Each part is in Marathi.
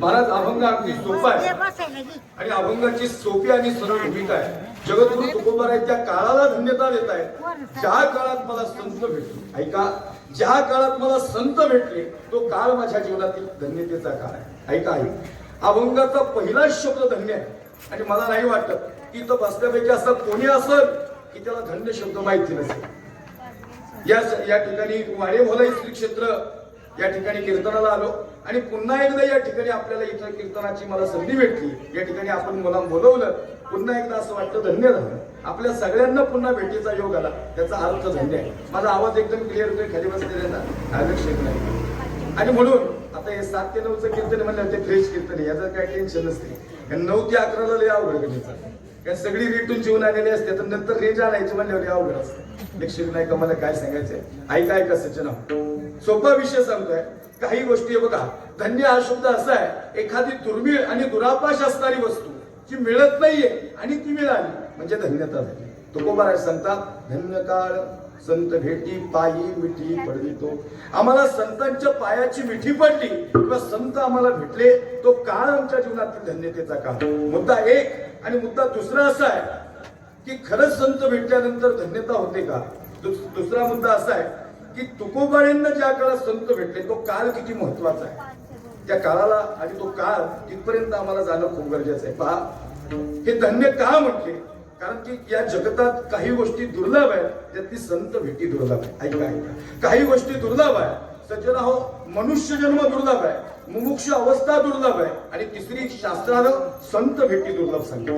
महाराज अभंग अगदी सोपा आहे. आणि अभंगाची सोपी आणि सरळ भूमिका आहे. जगद्गुरु तुकोबाराय त्या काळाला धन्यता देत आहेत. ज्या काळात मला संत भेटले ऐका ज्या काळात मला संत भेटले तो काळ माझ्या जीवनातील धन्यतेचा काळ आहे. ऐका आहे अभंगाचा पहिला शब्द धन्य आहे. आणि मला नाही वाटत की तो बसल्यापैकी असं कोणी असल की त्याला धन्य शब्द माहिती नसेल. या या ठिकाणी वाडे भोलाई श्री क्षेत्र या ठिकाणी कीर्तनाला आलो. आणि पुन्हा एकदा या ठिकाणी आपल्याला इथं कीर्तनाची मला संधी भेटली. या ठिकाणी आपण मला बोलवलं. पुन्हा एकदा असं वाटतं धन्य झालं. आपल्या सगळ्यांना पुन्हा भेटीचा योग आला. त्याचा अर्थ धन्य आहे. माझा आवाज एकदम क्लिअर होतोय. खाली बसलेल्यांना आवेश नाही. आणि म्हणून आता हे सात ते नऊचं कीर्तन म्हणलं ते फ्रेश कीर्तन याचं काय टेन्शन नसते. नऊ ते अकराला लय अवघड गणित कारण सगळी रेटून जीवन आलेली असते तर नंतर रेंज आणायची म्हणल्यावर अवघड असतं. लक्ष्मी नाही का मला काय सांगायचंय? आई काय सचना सोपा विषय सांगतोय. काही गोष्टी आहे बघा. धन्य हा शब्द असा आहे एखादी दुर्मिळ आणि दुरापाश असणारी वस्तू जी मिळत नाहीये आणि ती मिळाली म्हणजे धन्यता झाली. तुकोबाराय सांगतात धन्य काळ संत भेटी पायी मिठी पडवितो आम्हाला संतांच्या पायाची मिठी पडली किंवा संत आम्हाला भेटले तो काळ आमच्या जीवनातील धन्यतेचा काळ. मुद्दा एक आणि मुद्दा दुसरा असा आहे की खरंच संत भेटल्यानंतर धन्यता होते का? दुसरा मुद्दा असा आहे की तुकोबाळींना ज्या काळात संत भेटले तो काळ किती महत्त्वाचा आहे? त्या काळाला आणि तो काळ तिथपर्यंत आम्हाला जाणं खूप गरजेचं आहे. पहा हे धन्य का म्हटले? कारण की या जगतात काही गोष्टी दुर्लभ आहेत त्यातली संत भेटी दुर्लभ आहे ऐका ऐका. काही गोष्टी दुर्लभ आहे सज्जन हो मनुष्य जन्म दुर्लभ आहे. मुमुक्ष अवस्था दुर्लभ आहे. आणि तिसरी शास्त्रानं संत भेटी दुर्लभ सांगते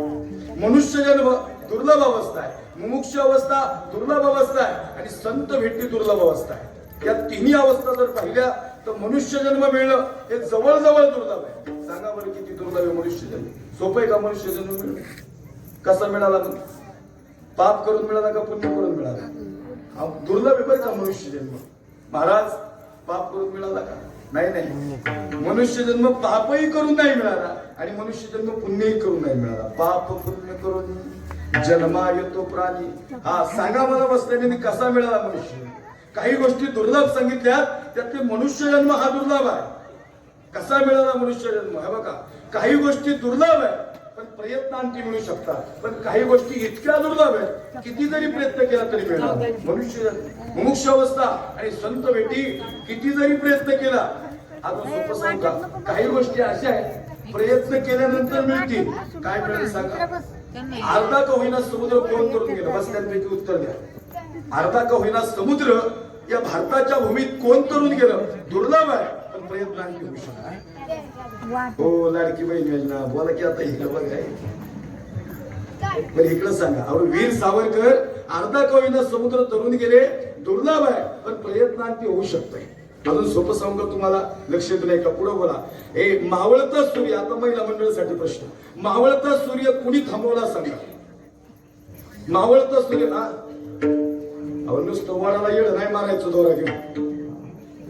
मनुष्य जन्म दुर्लभ अवस्था आहे. मुमुक्ष अवस्था दुर्लभ अवस्था आहे. आणि संत भेटी दुर्लभ अवस्था आहे. या तिन्ही अवस्था जर पाहिल्या तर मनुष्य जन्म मिळणं हे जवळजवळ दुर्लभ आहे. सांगा बरं किती दुर्लभ आहे मनुष्य जन्म. सोपं आहे का मनुष्य जन्म मिळणं? कसा मिळाला मग? पाप करून मिळाला का पुण्य करून मिळाला? हा दुर्लभ आहे बरं का मनुष्य जन्म. महाराज पाप करून मिळाला का? नाही नाही. मनुष्य जन्म पापही करून नाही मिळाला आणि मनुष्य जन्म पुण्यही करून नाही मिळाला. पाप पुण्य करून जन्मा येतो प्राणी. हा सांगा मला बसल्याने कसा मिळाला मनुष्य? काही गोष्टी दुर्लभ सांगितल्या त्यातले मनुष्य जन्म हा दुर्लभ आहे. कसा मिळाला मनुष्य जन्म? हे बघा काही गोष्टी दुर्लभ आहे प्रयत्नांती मिळू शकतात. पण काही गोष्टी इतक्या दुर्लभ आहेत किती जरी प्रयत्न केला तरी मिळणार मनुष्य मुमुक्ष अवस्था आणि संत भेटी किती जरी प्रयत्न केला. आता सोपं सांगा काही गोष्टी अशा आहेत प्रयत्न केल्यानंतर मिळतील. काय मिळेल सांगा. अर्धा का होईना समुद्र कोण करून गेलं? बस त्यांपैकी उत्तर द्या. अर्धा का होईना समुद्र या भारताच्या भूमीत कोण करून गेलं? दुर्लभ आहे पण प्रयत्नांती होऊ शकणार हो लाडकी बहीण योजना. बोला की आता इकडं बघाय बरं इकडं सांगा. अहो वीर सावरकर अर्धा कवीनं समुद्र तरून गेले. दुर्लभ आहे पण प्रयत्नांती होऊ शकतंय. अजून सोपं सांगू का तुम्हाला? लक्ष येत नाही का पुढे बोला. हे मावळता सूर्य आता महिला मंडळासाठी प्रश्न. मावळता सूर्य कुणी थांबवला सांगा? मावळता सूर्य ना अहो नुसतं वाडाला येळ नाही मारायचं दोरा घेऊन.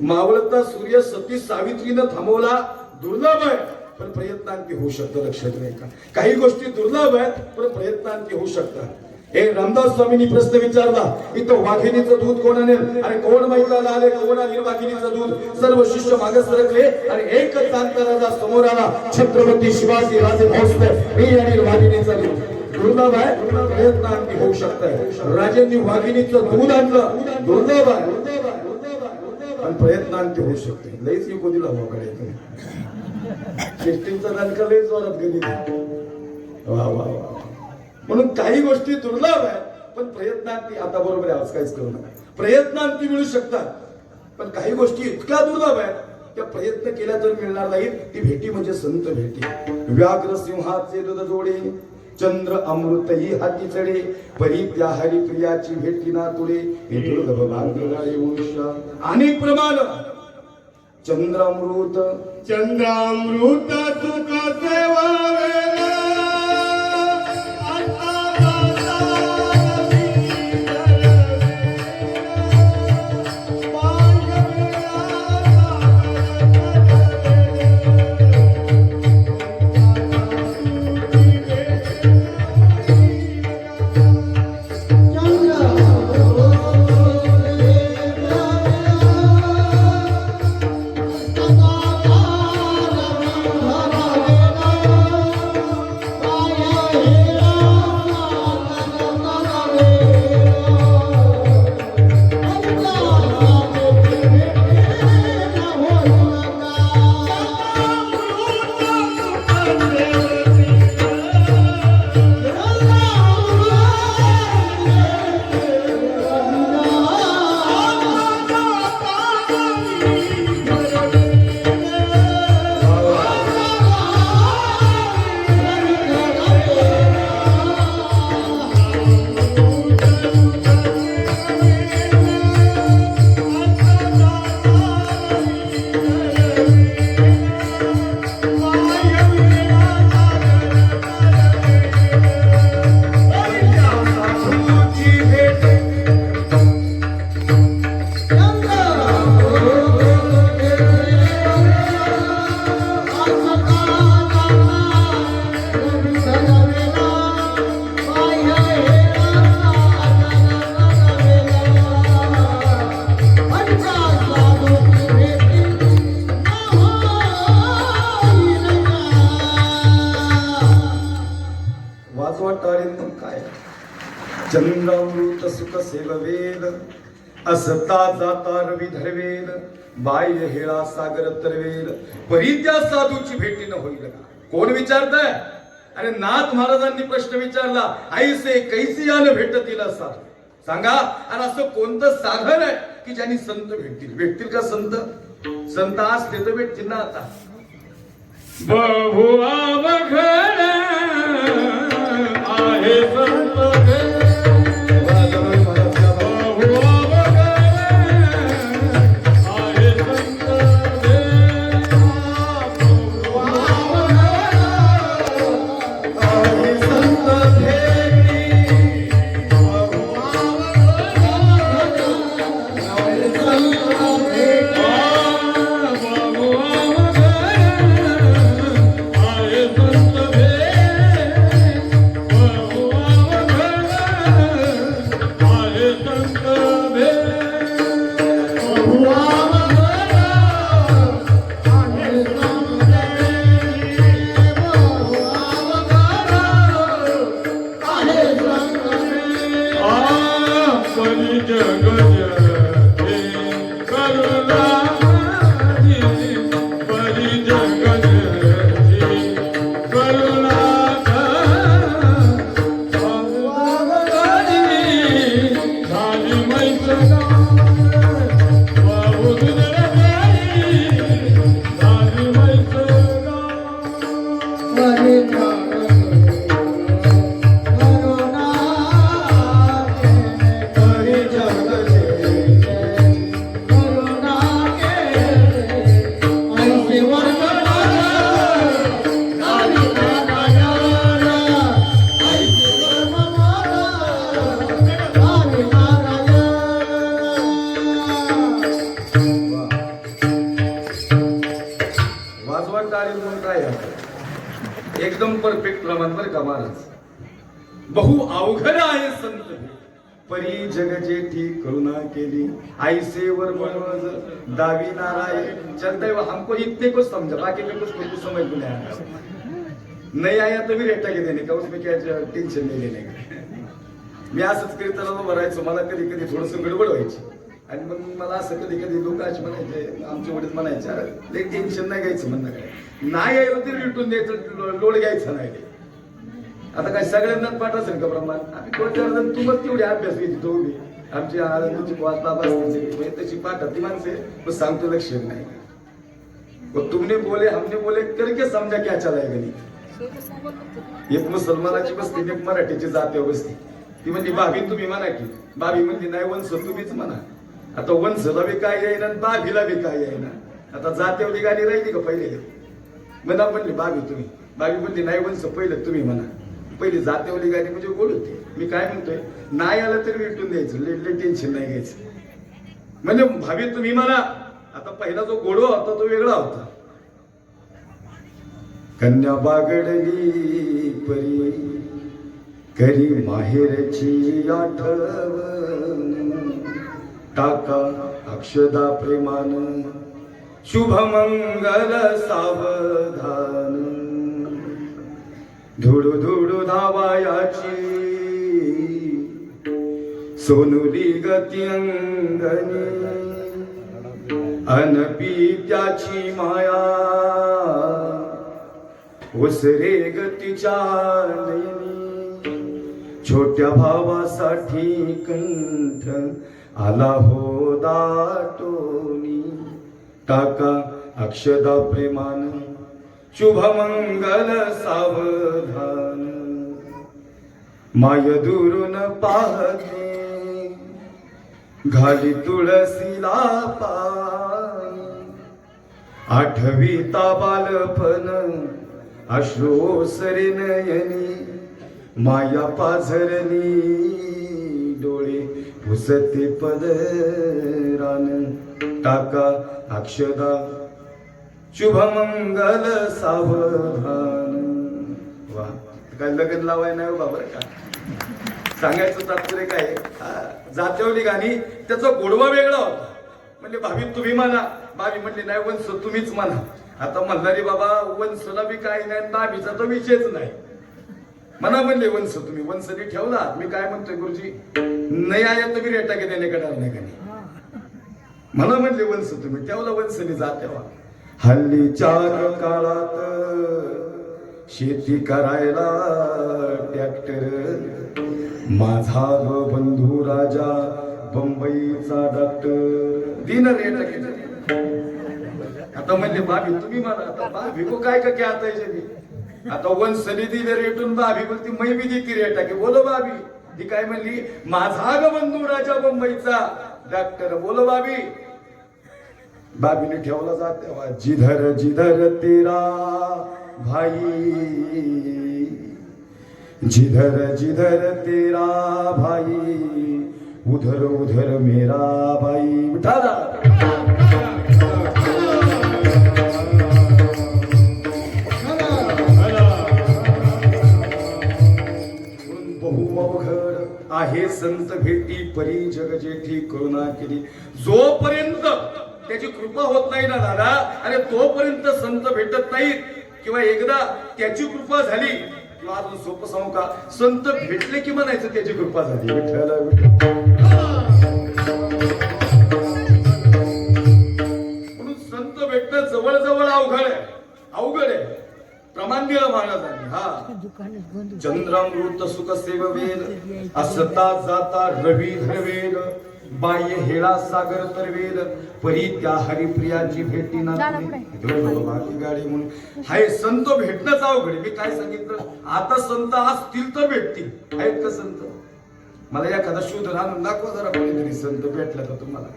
मावळता सूर्य सती सावित्रीनं थांबवला. दुर्लभ आहे पण प्रयत्नांती होऊ शकतं लक्षात नाही का? काही गोष्टी दुर्लभ आहेत पण प्रयत्नांती होऊ शकतात. हे रामदास स्वामींनी प्रश्न विचारला इथं वाघिणीचं दूध कोण आणेल? आणि कोण मैदाला आले कोण आणेल वाघिणीचं दूध? सर्व शिष्य मागे सरकले आणि एकच जाणता राजा समोर आला छत्रपती शिवाजी राजे भोसले मी आणि वाघिणीचा दूध. दुर्लभ आहे प्रयत्नांती होऊ शकत राजेंनी वाघिणीचं दूध आणलं दुर्लभ आहे. पण प्रयत्नांती होऊ शकते. लईच युगोदीला दिला सिस्टीमचा दणका जोरात गेली वा वा वा. म्हणून काही गोष्टी दुर्लभ आहे पण प्रयत्नांती आता बरोबर आहे आज काहीच करू नका. प्रयत्नांती मिळू शकतात पण काही गोष्टी इतक्या दुर्लभ आहेत त्या प्रयत्न केल्या तर मिळणार नाहीत ती भेटी म्हणजे संत भेटी. व्याघ्र सिंहाचे दुध जोडे चंद्र अमृत ही हाती चढे परी त्या हरिप्रियाची भेटी ना तुळे हे दुर्लभ भाग्यराळे वंश अनेक प्रमाण चंद्रामृत चंद्रामृत सुख सेवा सुख सेववेल असता जाता रवी धरवेल बाह्य हेळा सागर तरवेल परी त्या साधूची भेटी न होईल का? कोण विचारताय? अरे नाथ महाराजांनी प्रश्न विचारला आईसे कैसी यान भेटतील असा? सांगा आणि असं कोणतं साधन आहे की ज्यांनी संत भेटतील? भेटतील का संत? संत आज ते तर भेटतील ना आता. बहुआ बरं का महाराज? बहु अवघड आहे संत परी जग जेठी करुणा केली आईसे वर मनोज दावी नारायण. चलते हमको इतने को समझा बाकी में कुछ कुछ समझ में नहीं आया नहीं आया तो भी रेटा के देने का? उसमें क्या टेंशन नहीं लेने का? मी असंच कीर्तनाला भरायचो मला कधी कधी थोडस गडबड व्हायची. आणि मग मला असं कधी कधी लोक असे म्हणायचे आमचे वडील म्हणायचे "अरे, लय टेन्शन नाही घ्यायचं म्हणणं काय? नाही यायला तरी रिटून द्यायचं लोड घ्यायचा नाही. आता काय सगळ्यांनाच पाठ असेल का प्रमाण? आम्ही दोन चार जण तेवढी अभ्यास घेते तो उभी. आमची आनंदची वाच बाबा म्हणजे तशी पाठ ती माणसे पण सांगतो लक्ष नाही. वो तुमने बोले हमने बोले करके समजा क्या चला आहे गणित एक मुसलमानाची बसती एक मराठीची जाते बसती. ती म्हणली भाभी तुम्ही म्हणा की. भाभी म्हणली नाही वंश तुम्हीच म्हणा. आता वंशला बी काय येईना आणि बी काय येईना. आता जातेवली गाणी राहिली का पहिले? म्हणा म्हणली बाबी तुम्ही. बाबी म्हणली नाही वंश पहिलं तुम्ही म्हणा. पहिली जातेवली गाडी म्हणजे गोड होती. मी काय म्हणतोय? नाही आलं तरी विटून द्यायचं. लय टेन्शन नाही घ्यायचं. म्हणजे भावी तुम्ही म्हणा आता पहिला जो गोडवा होता तो वेगळा होता. कन्या बागडली परी करी माहेरची आठवण. टाका अक्षदा प्रेमान शुभमंगल सावधान. धुडू धुडू धावायाची. सोनुली गती अंगणी. अनपी त्याची माया. उसरे गतीच्या छोट्या भावासाठी कंठ आला हो दाटोनी. टाका अक्षदा प्रेमानंद शुभमंगल सावधान। माय दुरून पाहते घाली तुळसीला पाणी आठवीता बालपण अश्रू नयनी माया पाझरणी डोळे पुसते पदरान टाका अक्षदा शुभमंगल सावधान. वा काय लगन लावाय नाही हो बाबा का? सांगायचं तात्पर्य काय जात्यावली गाणी त्याचा गोडवा वेगळा होता. म्हणजे भाभी तुम्ही म्हणा. भाभी म्हणली नाही वंश तुम्हीच म्हणा. आता म्हणणारी बाबा वंशला बी काही नाही भाभीचा तो विषयच नाही. मना म्हणले वंश तुम्ही वंशनी ठेवला. मी काय म्हणतोय गुरुजी? नाही आया तुम्ही रेटा कटार नाही का मला म्हणले वंश तुम्ही ठेवला वंशनी जा तेव्हा हल्ली चार काळात शेती करायला ट्रॅक्टर. माझा ग बंधू राजा बंबईचा डॉक्टर दिन रेट आता म्हणले भाभी तुम्ही मला आता भाभी को काय का क्या आता मी आता वंशनी दिले रेटून भाभी बोलती मै बी देती रेटा की बोलो भाभी. ती काय म्हणली माझा ग बंधू राजा बंबईचा डॉक्टर बोलो भाभी. बाबीने ठेवला जात तेव्हा जिधर जिधर तेरा भाई जिधर जिधर तेरा भाई उधर उधर मेरा भाई. विठाला आहे संत भेटी परी जग जेठी करुणा केली. जोपर्यंत त्याची कृपा होत नाही ना दादा. अरे तोपर्यंत संत भेटत नाहीत. किंवा एकदा त्याची कृपा झाली किंवा अजून सोपं सांगू का? संत भेटले की म्हणायचं त्याची कृपा झाली. म्हणून संत भेटणं जवळ अवघड आहे. अवघड आहे. प्रमाण दिलं महाराजांनी हा. चंद्रामृत सुख सेववेल असता जाता रवी धरवेल बाह्य हेळा सागर तरवेल परी त्या हरिप्रियाची भेटी ना गाडी म्हणून. हाय संत भेटणंच अवघड. मी काय सांगितलं? आता संत असतील तर भेटतील. आहेत का संत? मला एखादा शोध आणून दाखवा जरा कोणीतरी संत भेटला तर तुम्हाला.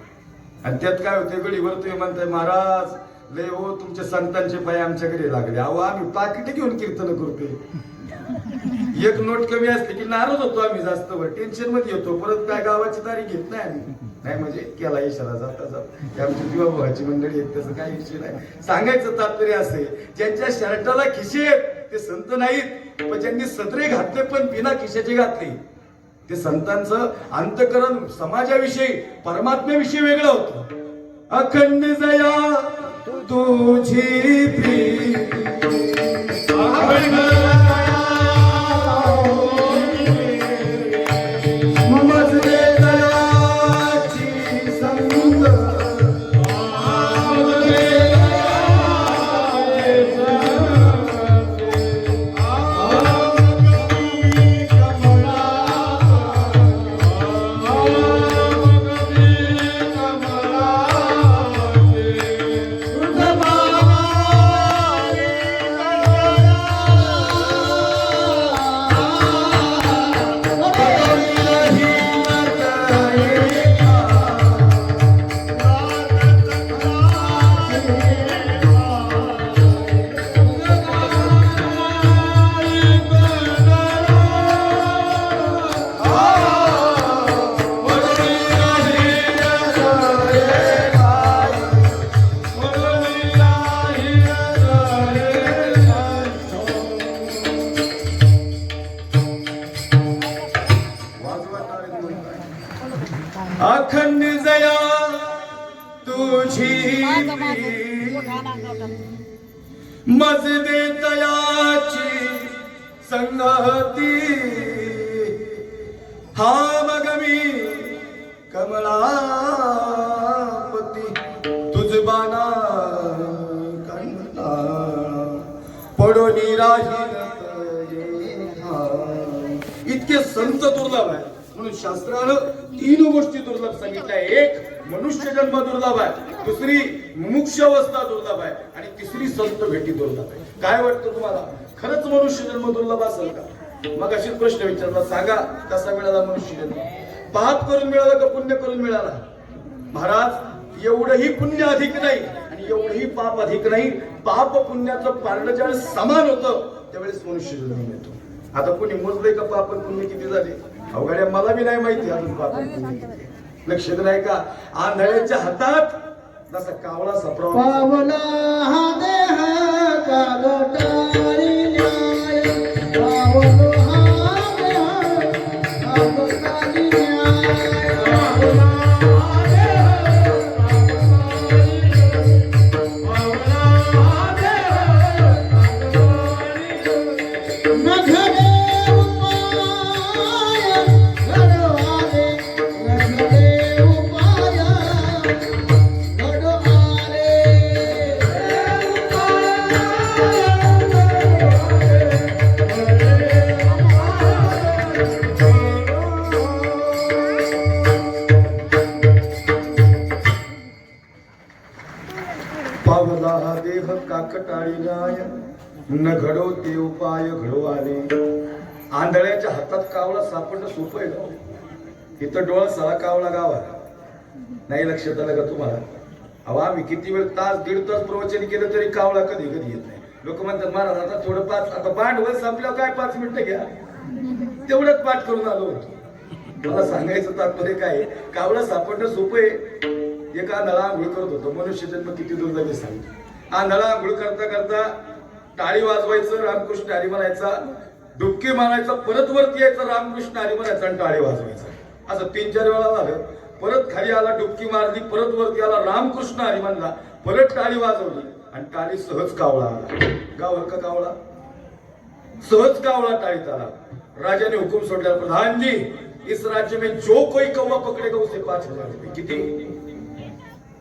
आणि त्यात काय होते गडीवर तुम्ही म्हणताय महाराज लय हो तुमच्या संतांचे पाय आमच्या घरी लागले. अहो आम्ही पाकिट घेऊन कीर्तन करतोय. एक नोट कमी असली की नाराज होतो आम्ही जास्त वर टेन्शनमध्ये येतो. परत काय गावाची तारीख घेत नाही आम्ही. नाही म्हणजे केला इशारा जाता जात. आमची आमची जीवाभावाची मंडळी आहेत त्याचं काही विषय नाही. सांगायचं तात्पर्य असे ज्यांच्या शर्टाला खिशे आहेत ते संत नाहीत. पण ज्यांनी सत्रे घातले पण बिना खिशाचे घातले ते संतांचं अंतकरण समाजाविषयी परमात्म्याविषयी वेगळं होतं. अखंड जया तुझी मजदे तयाची संगती। हा मग मी कमळापती तुझ बाना कंडला पडोनी इतके संत दुर्लभ आहे म्हणून शास्त्रानं तीन गोष्टी दुर्लभ सांगितल्या. एक मनुष्य जन्म दुर्लभ आहे दुसरी मुमुक्ष अवस्था दुर्लभ आहे आणि तिसरी संत भेटी दुर्लभ आहे. काय वाटतं तुम्हाला? खरंच मनुष्य जन्म दुर्लभ असेल का? मग अशी प्रश्न विचारला सांगा कसा मिळाला मनुष्य जन्म? पाप करून मिळाला का पुण्य करून मिळाला? महाराज एवढंही पुण्य अधिक नाही आणि एवढंही पाप अधिक नाही. पाप पुण्याचं पारड ज्यावेळेस समान होतं त्यावेळेस मनुष्य जन्म मिळतो. आता कोणी मोजलंय का पाप पुण्य किती झाले? अवघड्या मला बी नाही माहिती अजून पाप पुण्य किती. लक्षात आहे का? आंधळ्याच्या हातात जसा कावळा सापडा डोळा सापडणं सोपं आहे का? इथं डोळा सळा कावळा नाही लक्षात आलं का तुम्हाला? अहो आम्ही किती वेळ तास दीड तास प्रवचन केलं तरी कावळा कधी कधी येत नाही. लोक म्हणतात महाराज आता थोडं पाच आता भांडवल संपल्यावर काय पाच मिनिटं घ्या? तेवढंच पाठ करून आलो. होतो मला सांगायचं तात्पर्य काय आहे? कावळा सापडणं सोपं आहे. एका नळा आंघोळ करत होतो. मनुष्य जन्म किती दुर्दैवी सांगतो. हा नळा आंघोळ करता करता टाळी वाजवायचं रामकृष्ण हरी म्हणायचा डुबकी मारायचं परत वरती यायचं रामकृष्ण हरी म्हणायचा आणि टाळी वाजवायचं. असं तीन चार वेळा झालं. परत खाली आला डुबकी मारली परत वरती आला रामकृष्ण हरी म्हणला परत टाळी वाजवली. आणि टाळी सहज कावळा आला. गावर का कावळा. सहज कावळा टाळीत आला. राजाने हुकूम सोडला प्रधानजी इस राज्य में जो कोई कौवा पकड़ेगा उसे पाच हजार रुपये. किती?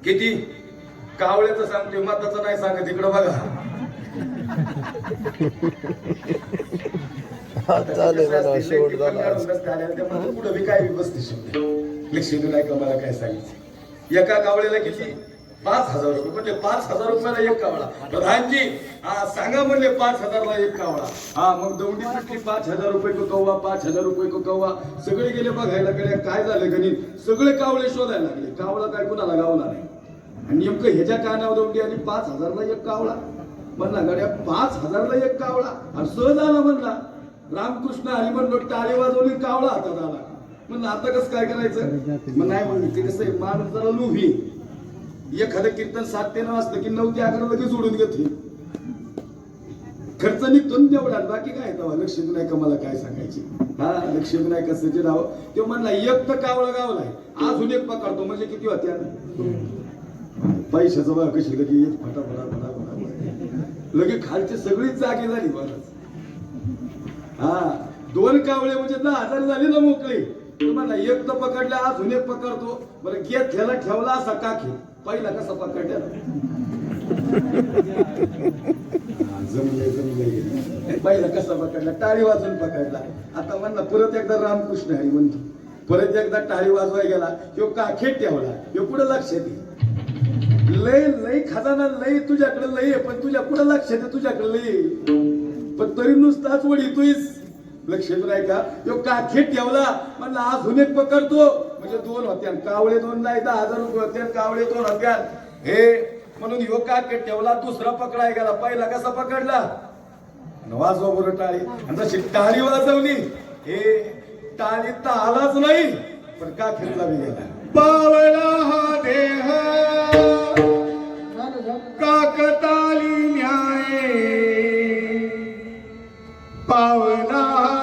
किती? कावळ्याचं सांगते मताचं नाही सांगत. इकडं बघा. काय बसते नाही का मला काय सांगितलं एका कावळ्याला किती? पाच हजार रुपये. म्हणजे पाच हजार रुपयाला एक कावळा. प्रधानजी हा सांगा म्हणले पाच हजारला एक कावळा. हा मग दौंडी पिटली पाच हजार रुपये को कौवा पाच हजार रुपये को कौवा. सगळे गेले बघायला गेले काय झालं गणित? सगळे कावळे शोधायला लागले. कावळा काय कुणाला गावला नाही आणि नेमकं ह्याच्या कानावर दौंडी आणि पाच हजारला एक कावळा? म्हणला गड्या पाच हजारला एक कावळा. आणि सहज आला म्हणला रामकृष्ण हरी म्हणलो टाळी वाजवली कावळा हातात आला. म्हणलं आता कसं काय करायचं? मग नाही म्हणलं ते कसं आहे माणूस जरा लोभी. एखादं कीर्तन सात ते नऊ असतं की नऊ ते अकरा लगेच सोडून घेतली खर्च निघतो ना तेवढा बाकी काय तेव्हा? लक्ष्मी नाही का मला काय सांगायची? हा लक्ष्मी नाही का सचिन राव ते म्हणला एक तर कावळा गावलाय. अजून एक पकडतो म्हणजे किती होत्या? पैशाचं बघा कशी लगे येत फटा फटा फटा फटा लगे खालची सगळीच जागी झाली बरंच हा. दोन कावळे म्हणजे दहा हजार झाले ना मोकळे. तुम्हाला एक तर पकडला अजून एक पकडतो. बरं घेत ठेला ठेवला असा का पहिला कसा पकडला? जमले जमले पहिला कसा पकडला? टाळी वाजून पकडला. आता म्हणला परत एकदा रामकृष्ण हरी म्हणतो. परत एकदा टाळी वाजवाय गेला. ह्यो काखेत ठेवला. ह्यो पुढे लक्ष दे. लय लय खजाना लय तुझ्याकडे लय आहे, पण तुझ्या पुढे लक्ष दे तुझ्याकडे लय पण तरी नुसताच वडितोयस. लक्षात राही का तो काखेत ठेवला? म्हणला अजून एक पकडतो म्हणजे दोन हत्यान कावळे दोन नाही दहा हजार रुपये हत्यान कावळे दोन हत्यान हे म्हणून ह्यो काखेत ठेवला दुसरा पकडाय गेला. पहिला कसा पकडला? वाजवा बरं टाळी. आणि तशी टाळी वाजवली हे टाळी तर आलाच नाही पण का खेळला मी गेला? पावला हा देह काकता Power Paula.